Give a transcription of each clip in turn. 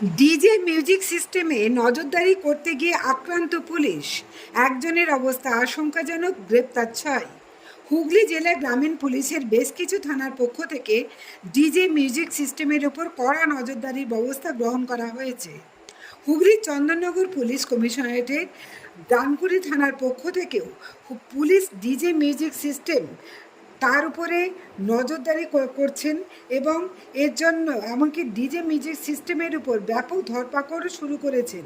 DJ music সিস্টেমে নজরদারি করতে গিয়ে আক্রান্ত পুলিশ। একজনের অবস্থা আশঙ্কাজনক, গ্রেপ্তার ছয়। হুগলি জেলা গ্রামীণ পুলিশের বেশ কিছু থানার পক্ষ থেকে ডিজে মিউজিক সিস্টেমের ওপর কড়া নজরদারির ব্যবস্থা গ্রহণ করা হয়েছে। হুগলির চন্দননগর পুলিশ কমিশনারেটের ডানকুড়ি থানার পক্ষ থেকেও পুলিশ ডিজে মিউজিক সিস্টেম তার উপরে নজরদারি করছেন এবং এর জন্য এমনকি ডিজে মিউজিক সিস্টেমের উপর ব্যাপক ধরপাকড়ও শুরু করেছেন।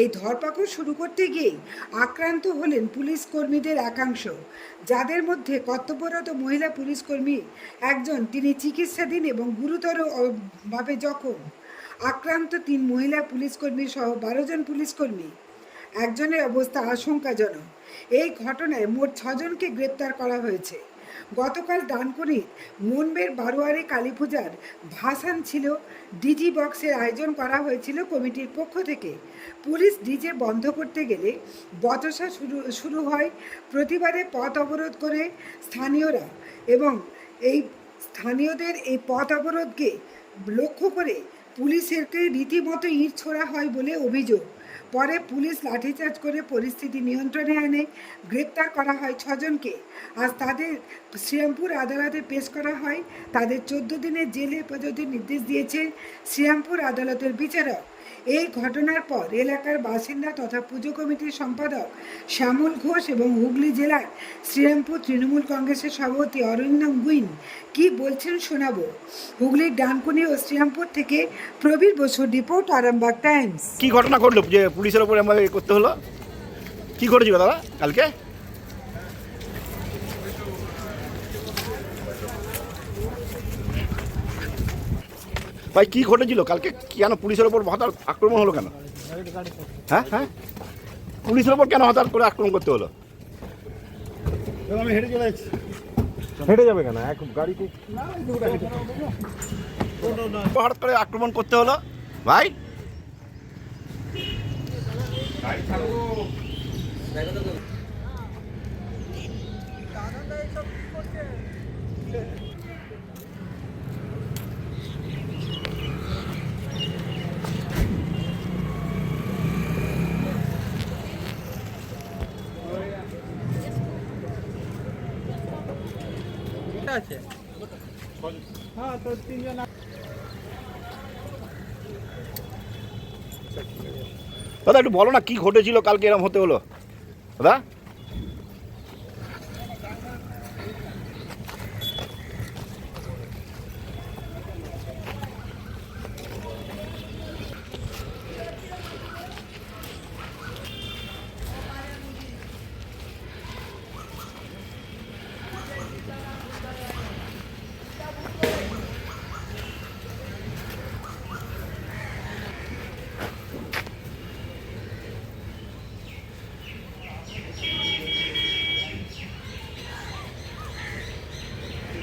এই ধরপাকড় শুরু করতে গিয়েই আক্রান্ত হলেন পুলিশ কর্মীদের একাংশ, যাদের মধ্যে কর্তব্যরত মহিলা পুলিশ কর্মী একজন, তিনি চিকিৎসাধীন এবং গুরুতর ভাবে জখম। আক্রান্ত তিন মহিলা পুলিশ কর্মী সহ বারো জন পুলিশ কর্মী। একজনের অবস্থা আশঙ্কাজনক। এই ঘটনায় মোট ছজনকে গ্রেপ্তার করা হয়েছে। গতকাল ডানকুনির মনবের বারোয়ারি কালী পূজার ভাসান ছিল। ডিজি বক্সের আয়োজন করা হয়েছিল কমিটির পক্ষ থেকে। পুলিশ ডিজে বন্ধ করতে গেলে বচসা শুরু শুরু হয় প্রতিবারে পথ অবরোধ করে স্থানীয়রা এবং এই স্থানীয়দের এই পথ অবরোধকে লক্ষ্য করে পুলিশেরকে রীতিমতো ইট ছোড়া হয় বলে অভিযোগ। পরে পুলিশ লাঠিচার্জ করে পরিস্থিতি নিয়ন্ত্রণে আনে গ্রেপ্তার করা হয় ছজনকে। আজ তাদের শ্রীরামপুর আদালতে পেশ করা হয়। তাদের চোদ্দ দিনের জেলে হেফাজতের নির্দেশ দিয়েছে শ্রীরামপুর আদালতের বিচারক। এই ঘটনার পর এলাকার বাসিন্দা তথা পুজো কমিটির সম্পাদক শ্যামল ঘোষ এবং হুগলি জেলার শ্রীরামপুর তৃণমূল কংগ্রেসের সভাপতি অরিন্দম গুইন কি বলছেন শোনাবো। হুগলির ডানকুনি ও শ্রীরামপুর থেকে প্রবীর বসুর রিপোর্ট, আরামবাগ টাইমস। কি ঘটনা ঘটলো? যে পুলিশের ওপরে করতে হলো? কি ঘটেছিল দাদা কালকে? ভাই কি ঘটেছিল? কালকে কেন পুলিশের ওপর হঠাৎ আক্রমণ হলো কেন? হ্যাঁ হ্যাঁ? পুলিশের ওপর কেন হঠাৎ করে আক্রমণ করতে হলো? আমি হেঁটে চলে যাচ্ছি। হেঁটে যাবে কেন? এক গাড়িতে হঠাৎ করে আক্রমণ করতে হলো? ভাই? দাদা একটু বলো না কি ঘটেছিল? কালকে এরকম হতে হলো? দাদা?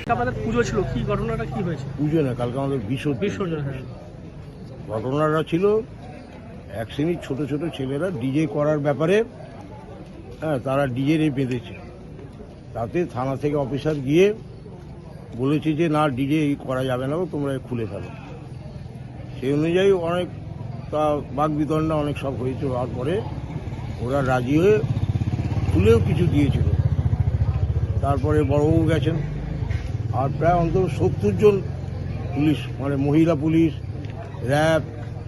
পুজো ছিল কি ঘটনাটা কি হয়েছে? পুজো না কালকে আমাদের বিসর্জন। বিসর্জন হ্যাঁ। ঘটনাটা ছিল এক শ্রেণির ছোট ছোট ছেলেরা ডিজে করার ব্যাপারে হ্যাঁ তারা ডিজে রে বেঁধেছে। তাতে থানা থেকে অফিসার গিয়ে বলেছে যে না ডিজে করা যাবে না তোমরা খুলে ফেলো। সেই অনুযায়ী অনেক তা বাক বিতণ্ডা অনেক সব হয়েছে হওয়ার পরে ওরা রাজি হয়ে খুলেও কিছু দিয়েছিল। তারপরে বড়বাবু গেছেন। আর প্রায় অন্তত সত্তর জন পুলিশ মানে মহিলা পুলিশ র্যাব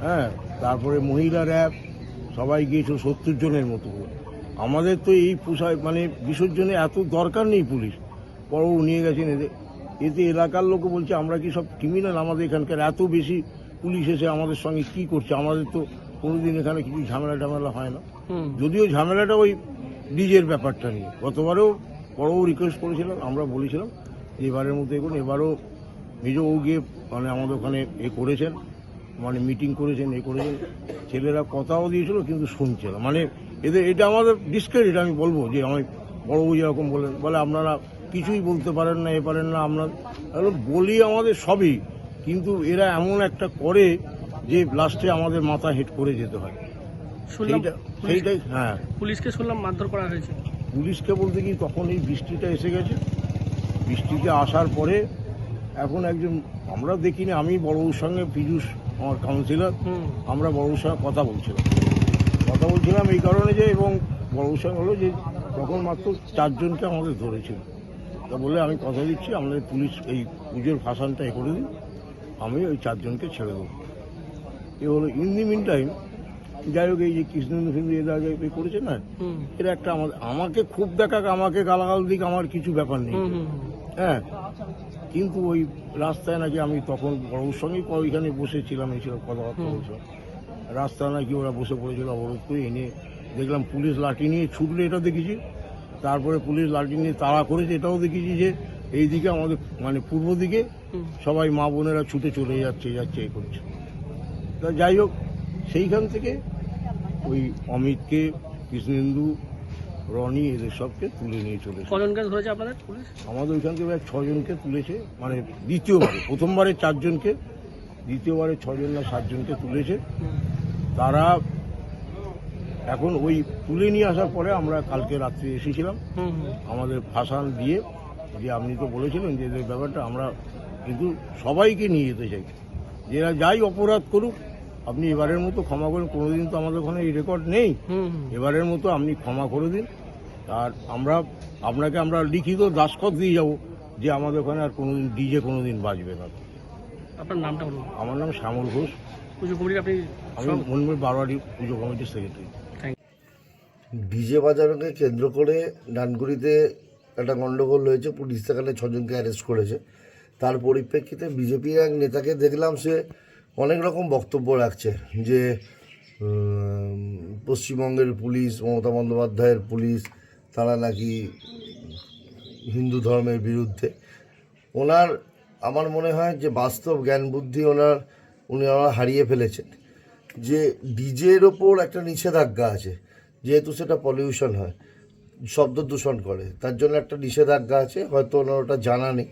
হ্যাঁ তারপরে মহিলা র্যাব সবাই গিয়েছিল সত্তর জনের মতো আমাদের তো এই পোশাক মানে বিসর্জনে এত দরকার নেই পুলিশ। বড়বাবু নিয়ে গেছেন এদের। এতে এলাকার লোক বলছে আমরা কি সব ক্রিমিনাল আমাদের এখানকার? এত বেশি পুলিশ এসে আমাদের সঙ্গে কি করছে? আমাদের তো কোনোদিন এখানে কিছু ঝামেলা টামেলা হয় না। যদিও ঝামেলাটা ওই ডিজের ব্যাপারটা নিয়ে। গতবারেও বড়ও রিকোয়েস্ট করেছিলাম আমরা বলেছিলাম এবারের মতো এগুলো এবারও নিজেও গিয়ে মানে আমাদের ওখানে এ করেছেন মানে মিটিং করেছেন এ করেছেন। ছেলেরা কথাও দিয়েছিল কিন্তু শুনছে না। মানে এদের এটা আমাদের ডিসক্রেডিট আমি বলব যে আমি বড়বু যেরকম বলেন বলে আপনারা কিছুই বলতে পারেন না এ পারেন না আপনার বলি আমাদের সবই কিন্তু এরা এমন একটা করে যে লাস্টে আমাদের মাথা হেট করে যেতে হয়। সেইটাই হ্যাঁ। পুলিশকে শুনলাম মারধর করা হয়েছে। পুলিশকে বলতে কি তখন এই বৃষ্টিটা এসে গেছে? বৃষ্টিতে আসার পরে এখন একজন আমরা দেখিনি আমি বড়বুর সঙ্গে পীযুষ আমার কাউন্সিলর আমরা বড়োর সঙ্গে কথা বলছিলাম। কথা বলছিলাম এই কারণে যে এবং বড়োর সঙ্গে হলো যে তখন মাত্র চারজনকে আমাদের ধরেছিল। তা বলে আমি কথা দিচ্ছি আমাদের পুলিশ এই পুজোর ফাঁসানটা এ করে দিন আমি ওই চারজনকে ছেড়ে দেবো। এ হলো ইন দি মিন টাইম যাই হোক এই যে কৃষ্ণেন্দু ফিন্দু এর আগে করেছে না এটা একটা আমাদের আমাকে খুব দেখাক আমাকে গালাগাল দিক আমার কিছু ব্যাপার নেই। হ্যাঁ কিন্তু ওই রাস্তায় নাকি আমি তখন বড়োর সঙ্গেই ওইখানে বসেছিলাম এইসব কথাবার্তা। বলছিলাম রাস্তায় নাকি ওরা বসে পড়েছিল অবরোধ করে এনে দেখলাম পুলিশ লাঠি নিয়ে ছুটলে এটা দেখেছি। তারপরে পুলিশ লাঠি নিয়ে তাড়া করেছে এটাও দেখেছি যে এই দিকে আমাদের মানে পূর্ব দিকে সবাই মা বোনেরা ছুটে চলে যাচ্ছে যাচ্ছে এ করছে। তা যাই হোক সেইখান থেকে ওই অমিতকে কৃষ্ণেন্দু রনি এদের সবকে তুলে নিয়ে চলেছে। কজনকে ধরেছে আপনাদের পুলিশ? আমাদের ওইখান থেকে প্রায় ছজনকে তুলেছে মানে দ্বিতীয়বারে প্রথমবারে চারজনকে দ্বিতীয়বারে ছজন না সাতজনকে তুলেছে। তারা এখন ওই তুলে নিয়ে আসার পরে আমরা কালকে রাত্রে এসেছিলাম। আমাদের ভাসান দিয়ে যে আপনি তো বলেছিলেন যে ব্যাপারটা আমরা কিন্তু সবাইকে নিয়ে যেতে চাই। যারা যাই অপরাধ করুক আপনি এবারের মতো ক্ষমা করুন কোনোদিন তো আমাদের ওখানে এই রেকর্ড নেই। এবারের মতো আপনি ক্ষমা করে দিন। আর আমরা আপনাকে আমরা লিখিত দাসখত দিয়ে যাব যে আমাদের ওখানে আর কোনোদিন ডিজে কোনোদিন বাজবে না। আপনার নামটা বলুন। আমার নাম শ্যামল ঘোষ। পুজো কমিটি আপনি আমি মনমুর বারোয়ারি পুজো কমিটির সেক্রেটারি থ্যাংক ডিজে বাজারকে কেন্দ্র করে ডানকুড়িতে একটা গন্ডগোল হয়েছে পুলিশ সেখানে ছজনকে অ্যারেস্ট করেছে। তার পরিপ্রেক্ষিতে বিজেপির এক নেতাকে দেখলাম সে অনেক রকম বক্তব্য রাখছে যে পশ্চিমবঙ্গের পুলিশ, মমতা বন্দ্যোপাধ্যায়ের পুলিশ, তারা নাকি হিন্দু ধর্মের বিরুদ্ধে। ওনার, আমার মনে হয় যে বাস্তব জ্ঞান বুদ্ধি ওনার, উনি ওনারা হারিয়ে ফেলেছেন। যে ডিজের ওপর একটা নিষেধাজ্ঞা আছে, যেহেতু সেটা পলিউশন হয়, শব্দ দূষণ করে, তার জন্য একটা নিষেধাজ্ঞা আছে, হয়তো ওনার ওটা জানা নেই।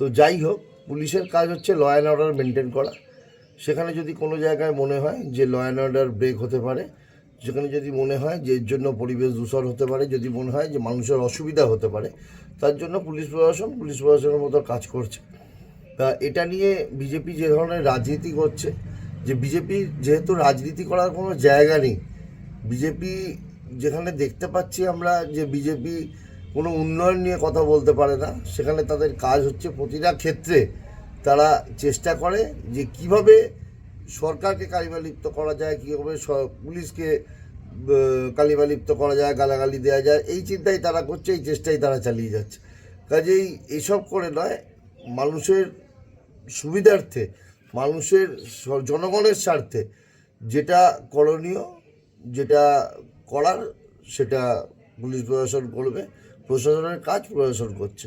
তো যাই হোক, পুলিশের কাজ হচ্ছে ল অ্যান্ড অর্ডার মেনটেন করা। সেখানে যদি কোনো জায়গায় মনে হয় যে ল অ্যান্ড অর্ডার ব্রেক হতে পারে, সেখানে যদি মনে হয় যে এর জন্য পরিবেশ দূষণ হতে পারে, যদি মনে হয় যে মানুষের অসুবিধা হতে পারে, তার জন্য পুলিশ প্রশাসন, পুলিশ প্রশাসনের মতো কাজ করছে। তা এটা নিয়ে বিজেপি যে ধরনের রাজনীতি করছে, যে বিজেপি যেহেতু রাজনীতি করার কোনো জায়গা নেই, বিজেপি যেখানে দেখতে পাচ্ছি আমরা যে বিজেপি কোনো উন্নয়ন নিয়ে কথা বলতে পারে না, সেখানে তাদের কাজ হচ্ছে প্রতিটা ক্ষেত্রে তারা চেষ্টা করে যে কীভাবে সরকারকে কালিমালিপ্ত করা যায়, কীভাবে পুলিশকে কালিমালিপ্ত করা যায়, গালাগালি দেওয়া যায়, এই চিন্তাই তারা করছে, এই চেষ্টাই তারা চালিয়ে যাচ্ছে। কাজেই এসব করে নয়, মানুষের সুবিধার্থে, মানুষের জনগণের স্বার্থে যেটা করণীয়, যেটা করার, সেটা পুলিশ প্রশাসন করবে, প্রশাসনের কাজ প্রশাসন করছে।